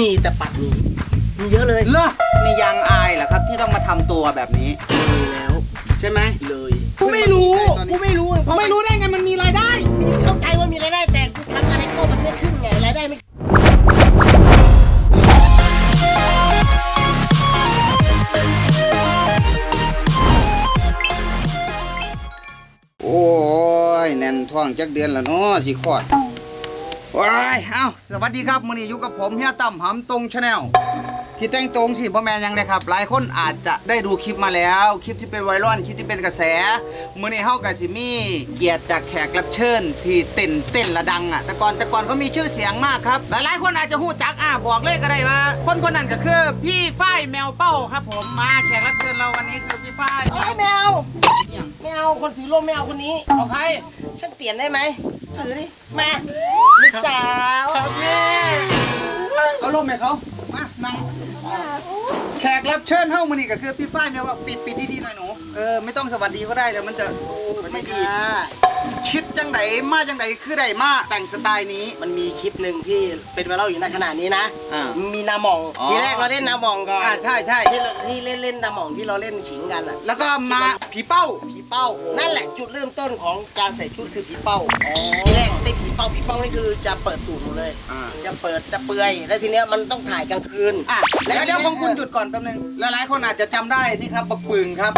มีแต่ปัดมีมีเยอะเลยเหรอนี่ยังอายเหรอครับที่ต้องมาทำตัวแบบนี้เลยแล้วใช่ไหมเลยกูไม่รู้กูไม่รู้ผมไม่รู้ได้ไงมันมีรายได้ เข้าใจว่ามีรายได้แต่กูทำอะไรก็มันไม่ขึ้นไงรายได้ไม่โอ้ยแน่นท้องจักเดือนแล้วเนาะสิคลอด ว้ายเอ้าสวัสดีครับมื้อนี้อยู่กับผมเฮียตั้มหำตรงชาแนลที่แต่งตรงสิบ่แม่นหยังเลยครับ หลายคนอาจจะได้ดูคลิปมาแล้ว คลิปที่เป็นไวรัลคลิปที่เป็นกระแสมื้อนี้เฮากับสิมีเกียรติจากแขกรับเชิญ ที่เต้นเต้นระดังอะแต่ก่อนแต่ก่อนเขามีชื่อเสียงมากครับหลายๆคนอาจจะฮู้จักอะบอกเลยก็ได้ว่า คนคนนั้นก็คือพี่ฝ้ายแมวเป้าครับ ผมมาแขกรับเชิญเราวันนี้คือพี่ฝ้ายเอ้ยไม่เอาเนี่ยไม่เอาคนถือร่มไม่เอาคนนี้เอาใครฉันเปลี่ยนได้ไหม ถือดิ มา ลูกสาวแม่เอาลมให้เขามานั่งแขกรับเชิญเฮ้ามานี่ก็คือพี่ฝ้ายเนี่ยว่าปิดปิดดีๆหน่อยหนู เออไม่ต้องสวัสดีก็ได้แล้วมันจะไม่ดี ชิดจังไดมาจังไดคือไดมาแต่งสไตล์นี้ มันมีคลิปหนึ่งที่เป็นไวรัลอยู่ในขณะนี้นะ อ่ามีนาหมอง อ๋อ ทีแรกเราเล่นนาหมองก่อนอ่าใช่ใช่ที่เราที่เล่นเล่นนาหมองที่เราเล่นขิงกันอะ แล้วก็มาผีเป้าผี เป้า นั่นแหละจุดเริ่มต้นของการใส่ชุดคือผีเป้าทีแรกเต้นผีเป้าผีเป้านี่คือจะเปิดตูดหมดเลยอ่าจะเปิดจะเปลือย แล้วทีเนี้ยมันต้องถ่ายกลางคืนอะแล้วเดี๋ยวของคุณหยุดก่อนแป๊บนึงหลายๆคนอาจจะจำได้นี่ครับบักปึงครับ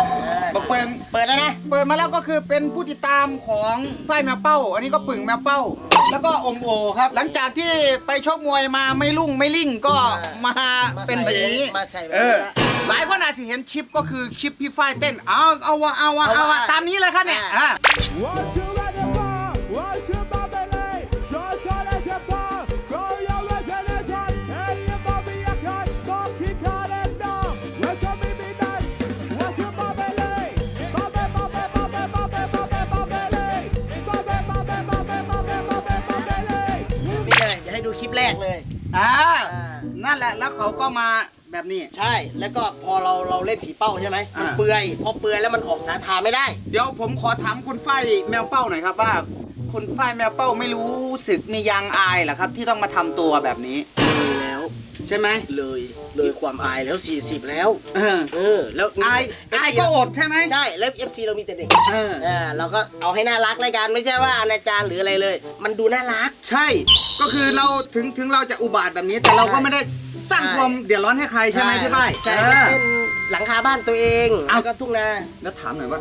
บักปึงเปิดแล้วนะ เปิดมาแล้วก็คือเป็นผู้ติดตามของฝ้ายแมวเป้า อันนี้ก็ปึ่งแมวเป้า แล้วก็อมโอครับ หลังจากที่ไปชกมวยมาไม่ลุ่งไม่ลิ่งก็มาเป็นแบบนี้มาใส่แบบเอนี้อนะ หลายคนอาจจะเห็นคลิปก็คือคลิปพี่ฝ้ายเต้น เอาเอาวะเอาวะเอาวะตามนี้เลยครับเนี่ยอ่ะ 我是我的宝，我是宝贝类，说说的这宝，狗有我真的真，黑夜宝贝也看，多皮卡的脑，我说咪咪蛋，我是宝贝类，宝贝宝贝宝贝宝贝宝贝宝贝类，宝贝宝贝宝贝宝贝宝贝宝贝类。 นี่เลยเดี๋ยวให้ดูคลิปแรกเลย อ่า อ่า นั่นแหละแล้วเขาก็มา แบบนี้ ใช่ แล้วก็พอเราเราเล่นผีเป้าใช่ไหมมันอ่า เปลือย พอเปลือยแล้วมันออกสาธารไม่ได้ เดี๋ยวผมขอถามคุณฝ้ายแมวเป้าหน่อยครับว่า คุณฝ้ายแมวเป้าไม่รู้สึกมียางอายเหรอครับ ที่ต้องมาทำตัวแบบนี้ เลยแล้ว ใช่ไหมเลยเลยความอายแล้ว 40 แล้ว เออเออ แล้วอาย FC อายก็อดใช่ไหมใช่แล้ว FC เรามีแต่เด็กเออ อ่าเราก็เอาให้น่ารักรายการไม่ใช่ว่าอนาจารหรืออะไรเลย มันดูน่ารัก ใช่ ก็คือเราถึงถึงเราจะอุบาทแบบนี้แต่เราก็ไม่ได้ สร้างใช่ความเดือดร้อนให้ใครใช่ไหมพี่ฝ้ายใช่เออเป็นหลังคาบ้านตัวเองเอาแล้วก็ทุ่งนาแล้วถามหน่อยว่า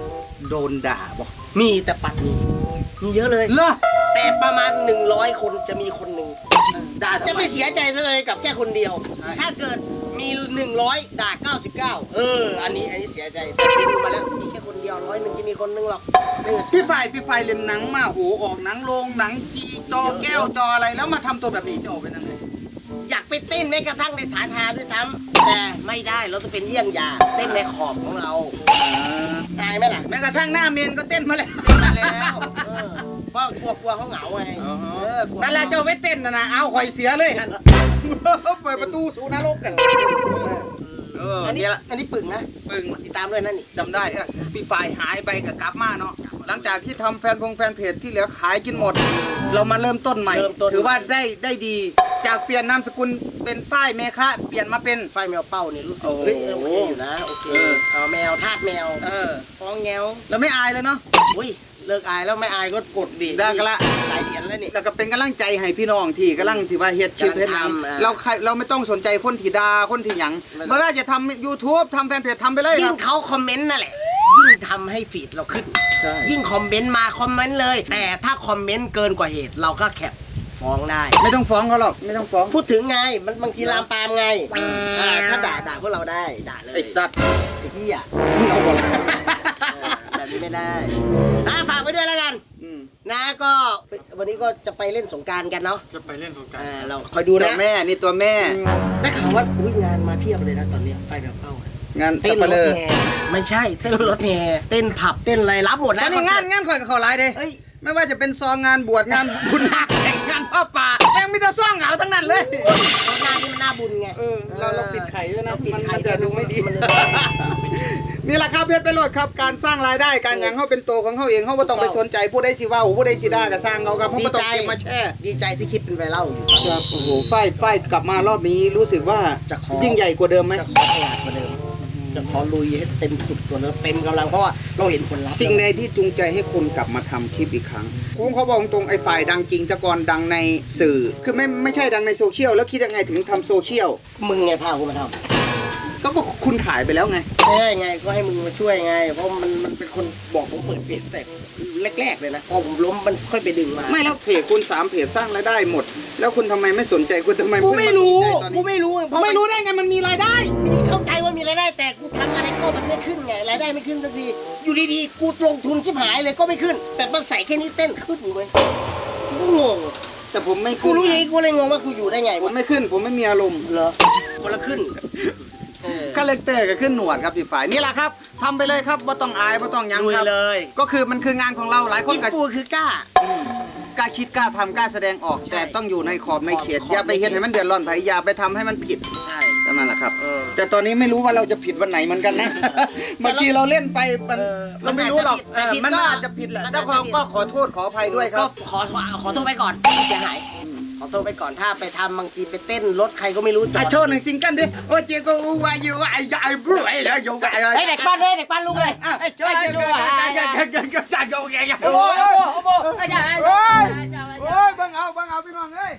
โดนด่าบอกมีแต่ปัดมีมีเยอะเลยเหรอแต่ประมาณ 100 คนจะมีคนหนึ่งด่าจะทำไมไม่เสียใจเลยกับแค่คนเดียว ใช่ ถ้าเกิดมี 100 ด่า 99 เออ อันนี้อันนี้เสียใจแต่ที่ดูมาแล้วมีแค่คนเดียวร้อยหนึ่งจะมีคนหนึงหรอกไม่งั้นพี่ฝ้ายพี่ฝ้ายเล่นหนังมาโหออกหนังโรงหนังจีจอแก้วจออะไรแล้วมาทำตัวแบบนี้จะออกเป็นยังไง อยากไปเต้นแม้กระทั่งในสาธารณะด้วยซ้ำแต่ไม่ได้เราต้องเป็นเยี่ยงอย่างเต้นในขอบของเราอายไหมล่ะแม้กระทั่งหน้าเมนก็เต้นมาแล้ว เต้นมาแล้วเออเพราะกลัวกลัวเขาเหงาไงอ๋อ เออกลัวนั่นแหละเจ้าไปเต้นนะนะเอาคอยเสียเลยฮันเปิดประตูสู่นรกกันเอออันนี้เนี่ยละอันนี้ปึ่งนะปึงติดตามด้วยนั่นนี่จำได้เออพี่ฝ่ายหายไปกับกลับมาเนาะห ลังจากที่ทำแฟนพงแฟนเพจที่เหลือขายกินหมด เรามาเริ่มต้นใหม่ เริ่มต้น ถือว่าได้ได้ดี จากเปลี่ยนนามสกุลเป็นฝ้ายเมฆะเปลี่ยนมาเป็น ไฟแมวเป้าเนี่ยรู้สึกโอ้เฮ้ยเออโอเคอยู่นะโอเคเออ เอาแมวทาสแมวเออฟ้องแงวเราไม่อายแล้วเนาะ อุ้ยเลิกอายแล้วไม่อายก็กดดิได้กันละ หลายเหรียญแล้วนี่ แล้วก็เป็นกำลังใจให้พี่น้องที่กำลังที่ว่าเฮ็ดคลิปกำลังเฮ็ดหนังทำอ่าเราใครเราไม่ต้องสนใจคนที่ด่าคนที่หยังไม่ต้องไม่ว่าจะทำ YouTube ทำแฟนเพจทำไปเลยคยิ่รังบเขาคอมเมนต์นั่นแหละยิ่ง ทำให้ฟีดเราขึ้น ใช่ ยิ่งคอมเมนต์มาคอมเมนต์เลย แต่ถ้าคอมเมนต์เกินกว่าเหตุเราก็แคปฟ้องได้ ไม่ต้องฟ้องเขาหรอก ไม่ต้องฟ้อง พูดถึงไงมันบางทีลามปามไงอ่าถ้าด่าด่าพวกเราได้ด่าเลยไอ้สัตว์ไอ้ที่อะไม่เอาก่อนละแบบนี้ไม่ได้อะฝากไว้ด้วยแล้วกัน อืมนะก็วันนี้ก็จะไปเล่นสงกรารกันเนาะจะไปเล่นสงกรารอ่าเราคอยดูตัวนะแม่นี่ตัวแม่ ได้ข่าวว่าอุ้ยงานมาเพียบเลยนะตอนเนี้ยไฟแบบเป้าอะ งานเต้สันบรปะเลถอแห่ไม่ใช่ เต้นรถแห่เต้นผับเต้นอะไรรับหมดแล้แล้ววนี่งานคอเสิร์ตงานข่อยกับเขาหลายเด้ เอ้ยไม่ว่าจะเป็นซองงานบวชงานบุญงานแต่งงานพ่อป่าแม่งมีแต่ซ่องเหงาทั้งนั้นเลยหน้านี่มันหน้าบุญไง เออเราเราปิดไข่ด้วยนะเราปิดมันไข่มันจะดูไม่ดี มันมีนี่แหละครับเพชรไปโลดครับการสร้างรายได้การหยังเขาเป็นตัวของเขาเองเขาไม่ต้องไปสนใจผู้ใดสิเว่าผู้ใดสิด่าก็สร้างเขาครับเขาไม่ต้องเก็บมาแช่ดีใจที่คิดเป็นไวรัลอยู่ ครับโอ้โหไฟไฟกลับมารอบนี้รู้สึกว่าจะขอ ยิ่งใหญ่กว่าเดิมไหมจะขอตลาดกว่าเดิมจะ ขอลุยให้เต็มสุดกว่าเดิมเต็มกำลังเพราะว่าเราเห็นผลลัพธ์สิ่งใดที่จูงใจให้คนกลับมาทำคลิปอีกครั้งผมเขาบอกตรงๆไอ้ฝ่ายดังจริงแต่ก่อนดังในสื่อ คือไม่ไม่ใช่ดังในโซเชียลแล้วคิดยังไงถึงทำโซเชียลมึงไงพากูมาทก็ก็คุณขายไปแล้วไงำใช่ไงก็ให้มึงมาช่วยไง เพราะมันมันเป็นคนบอกผมเปิดเพจแต่แรกๆเลยนะพอผมล้มมันค่อยไปดึงมา ไม่แล้วเพจคุณสามเพจสร้างรายได้หมด แล้วคุณทำไมไม่สนใจคุณทำไมกูเพิ่งไม่มารู้สนใจตอนกูนี้ไม่รู้เพราะไม่รู้ได้ไงมันมีรายได้ เข้าใจว่ามีรายได้แต่กูทำอะไรก็มันไม่ขึ้นไงรายได้ไม่ขึ้นสักทีอยู่ดีๆกูลงทุนชิบหายเลยก็ไม่ขึ้น แต่มันใส่แค่นี้เต้นขึ้นเว้ยกูงงแต่ผมไม่กูขึ้นรู้อย่างนี้กูเลยงงว่ากูอยู่ได้ไงผมวะไม่ขึ้น ผมไม่มีอารมณ์เหรอคนละขึ้นเออ คาแรคเตอร์ก็ขึ้นหนวดครับพี่ฝ่ายนี่แหละครับทำไปเลยครับว่าต้องอายว่าต้องหยังลุยครับเลย ก็คือมันคืองานของเราหลายคนอินก็ฟูคือกล้า กล้าคิดกล้าทำกล้าแสดงออก ใช่แต่ต้องอยู่ในขอบในเขตขอบอย่าไปเฮ็ดในเขตให้มันเดือดร้อนไผอย่าไปทำให้มันผิดใช่นั่นแหละครับ เออ แต่ตอนนี้ไม่รู้ว่าเราจะผิดวันไหนเหมือนกันนะ เมื่อกี้เราเล่นไปมันเออเราไม่รู้หรอกมันอาจจะผิดเออมันแต่ผิดก็อาจจะผิดแหละมันแต่อาจผจะมผิดก็ขอโทษขออภัยด้วยคก็รับ ขอขอโทษไปก่อนไม่เสียหาย ขอโทษไปก่อนถ้าไปทำบางทีไปเต้นรถใครก็ไม่รู้จออะดโชว์หนึ่งซิงเกิลดิโอ้เจโกวายูไอ้ไอ้บรูไอ้แล้วโยกไอ้เฮ้ยเด็กปั้นเลยเด็กปั้นลุกเลยไอะเฮ้ยช่วยเฮ้ยช่วยช่วยโยโอ้โหโอ้โหโอ้โหโอ้โหโอ้ยโอ้ยบังเอาบังเอาพี่น้องเอ้ย